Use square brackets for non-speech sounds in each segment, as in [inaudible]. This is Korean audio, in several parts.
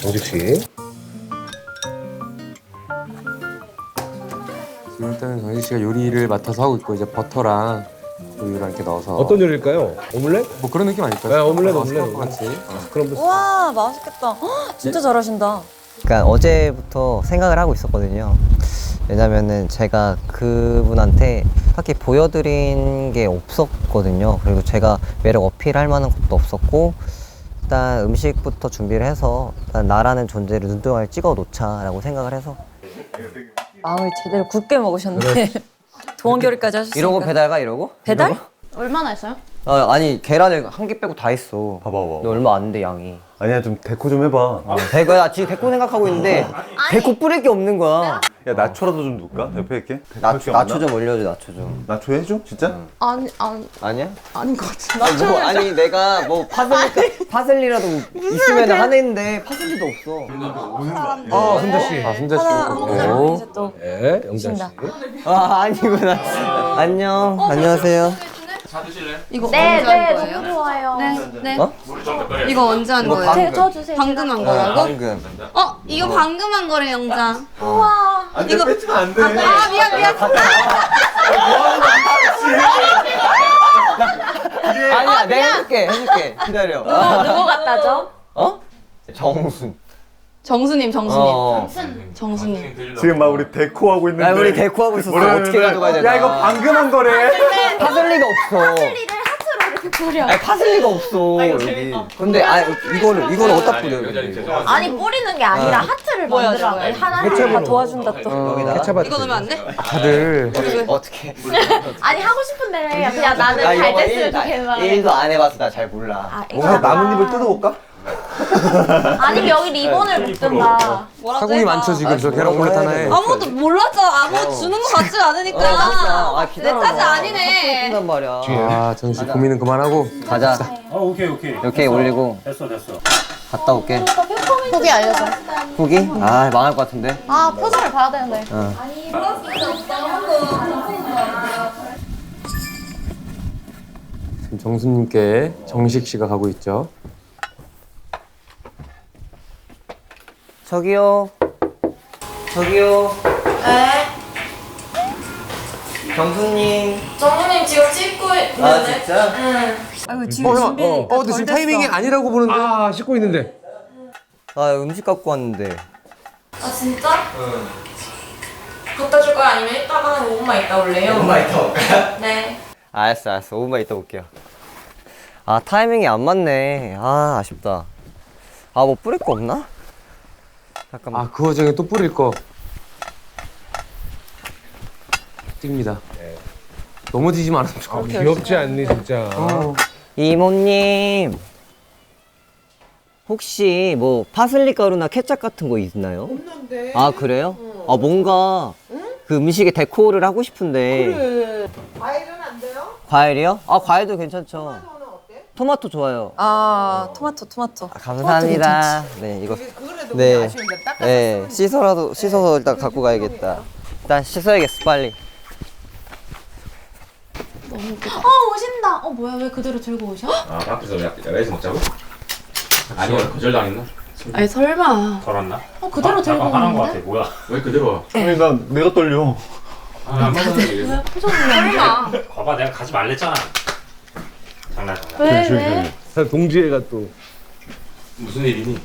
정식 씨. 지금 일단은 정식 씨가 요리를 맡아서 하고 있고 이제 버터랑 우유랑 이렇게 넣어서 어떤 요리일까요? 오믈렛? 뭐 그런 느낌 아닐까요? 네, 오믈렛, 아, 오믈렛, 같이. 그럼 또 우와 맛있겠다. 헉, 진짜 잘하신다. 그러니까 어제부터 생각을 하고 있었거든요. 왜냐면은 제가 그분한테 딱히 보여드린 게 없었거든요. 그리고 제가 매력 어필할 만한 것도 없었고 일단 음식부터 준비를 해서 일단 나라는 존재를 눈동을 찍어 놓자라고 생각을 해서 마음을 제대로 굳게 먹으셨네. [laughs] 도원결의까지 하셨으니까. 이러고 배달 가 이러고? 배달? 이러고? 얼마나 했어요? 아, 아니 계란을 한 개 빼고 다 했어. 봐봐, 봐봐. 근데 얼마 안 돼 양이. 아니야 좀 데코 좀 해봐. 대고 나 지금 데코 생각하고 있는데 데코 뿌릴 게 없는 거야. 야 나초라도 좀 넣을까? 옆에 있게. 나초, 나초 좀 올려줘 나초 좀. 나초 해줘? 진짜? 아니, 아니, 아니야? 아닌 것 같아. 아니, 뭐, 아니 내가 뭐 파슬리 파슬리라도 있으면 하는데 파슬리도 없어. 아, 순자 씨. 아 순자 씨. 한국 오. 사람이 이제 또 네, 영자 씨. 아 아니구나. [laughs] 안녕. 안녕하세요. 이거 네, 언제 한 거예요? 너무 좋아요. 네, 네. 어? 이거 언제 한 거예요? 방금. 저 주세요. 방금 한 어, 거라고? 방금. 어, 이거 방금 한 거래, 영장. 안돼 이거 뺏으면 안 돼. 아, 미안, 미안. 아니야 내가 해줄게 해줄게 기다려. 누구 갖다죠? 어? 정순. 정수님, 정수님. 어. 정수님. 지금 막 우리 데코 하고 있는데. 야 우리 데코 하고 있었어. 뭐라 어떻게 그러는데, 가져가야 되나? 야 이거 방금 한 거래. 파슬 리가 없어. 아니 파슬 리가 없어 여기. 근데 아 이거를 이거를 어디다 뿌려? 여기? 아니 뿌리는 게 아니라 하트를 만들어. 하나 하나 다 도와준다 또. 여기다. 케찹 이거 넣으면 안 돼? 다들 어떻게? 아니 하고 싶은데 그냥 나는 나잘 이거 됐으면 좋겠나. 일도 안 해봐서 나 잘 몰라. 아, 뭔가 나뭇잎을 뜯어볼까? [laughs] 아니 여기 리본을 묶든가. 뭐라도 사공이 해봐. 많죠 지금 아, 저 계란 뭐라고 오믈렛 해야 하나에. 되나? 아무것도 몰랐잖아. 아무것도 주는 거 같지 않으니까. 어, 그러니까. 아, 내. 탓이 아니네. 단 말이야. 아 정식 씨 고민은 그만하고 가자. 어, 오케이, 오케이. 이렇게 올리고 됐어, 됐어. 갔다 올게. 후기 알려줘. 후기? 아 망할 것 같은데. 아, 표정을 봐야 되는데. 지금 정수님께 정식 씨가 가고 있죠. 저기요. 저기요. 네. 정수님. 정부님 지금 찍고 아 진짜? 아이고 지금 어, 형, 준비 어, 어, 근데 지금 타이밍이 아니라고 보는데. 아, 씻고 있는데. 나 음식 갖고 왔는데. 아 진짜? 응. 갖다 줄 거야 아니면 이따가 한 5분만 있다 올래요? 있다 올까요? 네. 알았어 알았어 5분만 있다 올게요. 아 타이밍이 안 맞네. 아 아쉽다. 아 뭐 뿌릴 거 없나? 잠깐만. 아 그 와중에 또 뿌릴 거. 뜁니다. 넘어지지 말았으면 좋겠어. 귀엽지 않니, 진짜. 이모님. 혹시 뭐 파슬리 가루나 케찹 같은 거 있나요? 없는데. 아 그래요? 아 뭔가 그 음식에 데코를 하고 싶은데. 그래. 과일은 안 돼요? 과일이요? 아 과일도 괜찮죠. 토마토 좋아요. 아 토마토 토마토. 아, 감사합니다. 네 이거. 네. 네 씻어라도 씻어서 일단 갖고 가야겠다. 일단 씻어야겠어 빨리. 어, 오신다. 어, 뭐야, 왜 그대로 들고 오셔? 아, 밖에서 야- 야외에서 먹자고? 아니요, 거절당했나? 아니, 설마. 걸었나? 어, 그대로 들고 화난 거 오는데? 같아. 뭐야? 왜 그대로 와? 아니 나 내가 떨려. 아, 안 먹었는데. 설마. 봐봐, 내가 가지 말랬잖아. 장난 장난. 왜, 왜? 사 동지애가 또. 무슨 일이니?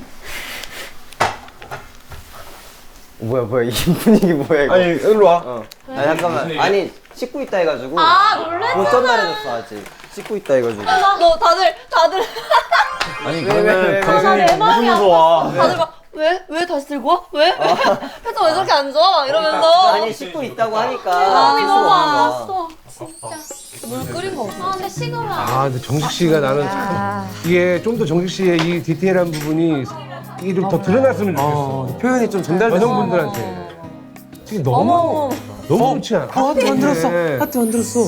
뭐야 뭐야 이 분위기 뭐야 이거? 아니 일로 와. 어. 아니 잠깐만. 아니 씻고 있다 해가지고. 아, 놀랬잖아. 못 전달해줬어 아직. 씻고 있다 해가지고. 너 다들, 다들, 아니 왜, 왜, 왜, 그러면 왜? 당신이 무슨 와? 다들 막, 왜? 왜 다시 들고 와? 왜? 표정 왜 저렇게 안 좋아? 막 이러면서. 아니 씻고 있다고 하니까. 아, 너무. 알았어. 진짜. 물 끓인 거 없어. 아, 근데 식으면. 아, 근데 정식 씨가 나는 참 이게 좀 더 정식 씨의 이 디테일한 부분이 이게 좀 더 드러났으면 좋겠어. 어, 표현이 좀 전달됐어. 여성분들한테. 지금 너무 너무 그렇지 않아? 어, 하트 만들었어. 네. 하트 만들었어.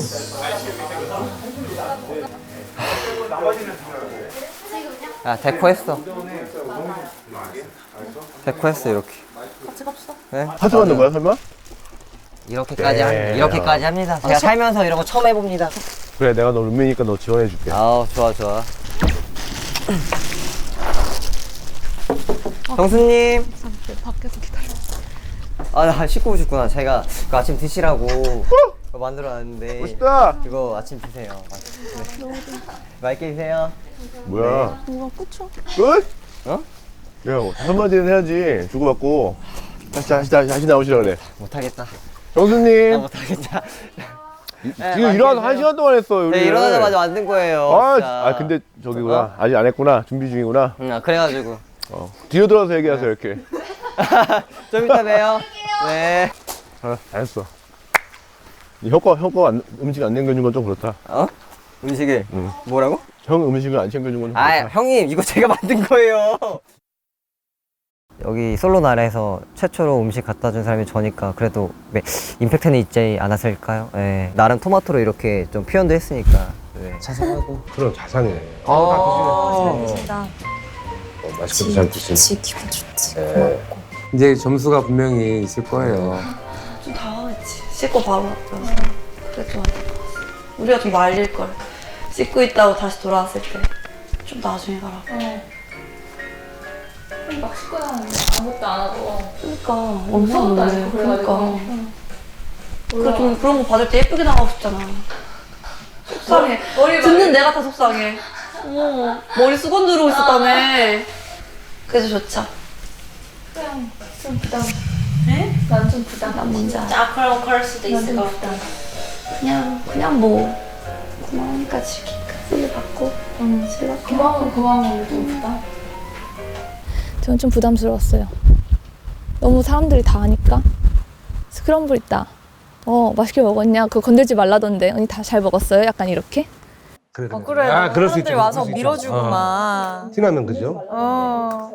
야 데코했어. 데코했어 이렇게. 네? 하트 만든 거야 설마? 이렇게까지 합, 이렇게까지 합니다. 제가 살면서 이런 거 처음 해봅니다. 그래 내가 너 룸메니까 너 지원해줄게. 아우 좋아 좋아. 정수님. 밖에서 기다려. 아, 나 씻고 오셨구나. 제가 그 아침 드시라고 그거 만들어놨는데. 멋있다. 이거 아침 드세요. 네. 맛있게 드세요. 뭐야? 누가 꽂혀? 끝? 어? 야, 다섯 마디는 해야지. 주고받고. 다시, 다시, 다시, 다시 나오시라 그래. 못하겠다. 아, 정수님. 못하겠다. 지금 일어나서 한 시간 동안 했어. 네, 일어나자마자 만든 거예요. 아, 진짜. 아, 근데 저기구나. 아직 안 했구나. 준비 중이구나. 응, 아, 그래가지고. 어. 뒤로 들어서 얘기하세요, 이렇게. [laughs] 좀 이따 봬요. 네. 아, 잘했어. 이 효과, 효과 안, 음식 안 챙겨준 건 좀 그렇다. 어? 음식을 응. 뭐라고? 형 음식을 안 챙겨준 건좀 아, 그렇다. 형님 이거 제가 만든 거예요. 여기 솔로 나라에서 최초로 음식 갖다 준 사람이 저니까 그래도 네, 임팩트는 있지 않았을까요? 예. 나름 토마토로 이렇게 좀 표현도 했으니까. 네. 자상하고. 그럼 자상해. 아, 어, 진짜. 어, 맛있게 잘 드시네. 지 기분 좋지. 네. 이제 점수가 분명히 있을 거예요. 좀 당황했지. 씻고 바로 왔어서. 그래 좀 안될 것 같아. 우리가 좀 말릴 걸. 씻고 있다고 다시 돌아왔을 때. 좀 나중에 가라고. 막 씻고 나는데 아무것도 안 하고. 그러니까 엄청 놀래. 그래가지고. 그러니까. 그래 좀 그런 거 받을 때 예쁘게 나가고 싶잖아. 속상해. 듣는 내가 다 속상해. 어머 머리 수건 누르고 있었다며. 그래서 좋죠. 그냥 좀 부담. 네? 난 좀 부담. 난 뭔지 알아. 아, 그럼 그럴 수도 있을 것 같다. 그냥 그냥 뭐 고마우니까 즐기니까 쓰기 받고 응. 즐겁게 고마워, 고마워, 좀 부담. 저는 좀 부담스러웠어요. 너무 사람들이 다 아니까. 스크럼블 있다. 어, 맛있게 먹었냐? 그거 건들지 말라던데. 언니 다 잘 먹었어요? 약간 이렇게? 그래, 그래. 어, 그래. 아, 그럴 수 있죠. 사람들이 와서 그럴 수 있죠. 밀어주고 어. 막. 티나면 그죠? 어.